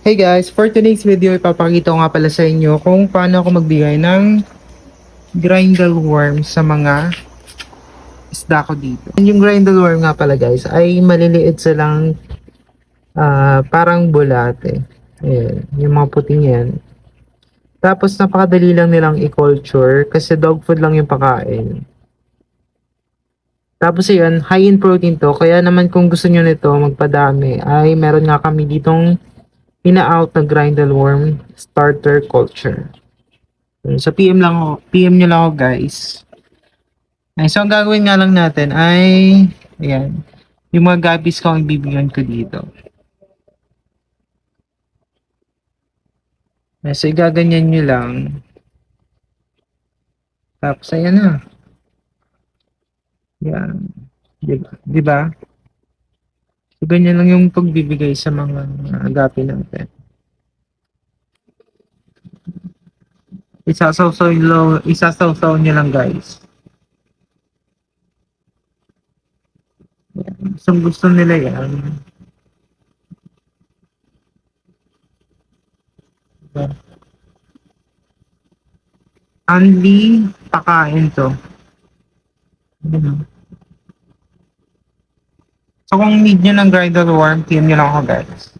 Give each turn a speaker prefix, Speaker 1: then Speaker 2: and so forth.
Speaker 1: Hey guys, for today's video, ipapakita ko nga pala sa inyo kung paano ako magbigay ng grindle worm sa mga isda ko dito. Yung grindle worm nga pala guys, ay maliliit silang ah, parang bulate. Ayan, yung mga puting yan. Tapos napakadali lang nilang i-culture kasi dog food lang yung pakain. Tapos yun, high in protein to. Kaya naman kung gusto nyo nito magpadami, ay meron nga kami ditong ina-out na grindle worm starter culture. So PM lang ako, PM nyo lang ako guys. Ay, so ang gagawin nga lang natin ay ayan, yung mga gabis ko ang ibibigyan ko dito. Ay, so igaganyan nyo lang. Tapos ayan na. Yan. Diba? Diba? So, ganyan lang yung pagbibigay sa mga agapi natin. Isasawsaw nyo, isasawsaw nyo lang guys. Yan. Kung gusto nila yan. Diba? Only pakain to. Ganun. So kung need nyo ng grindle worm, PM nyo lang ako guys.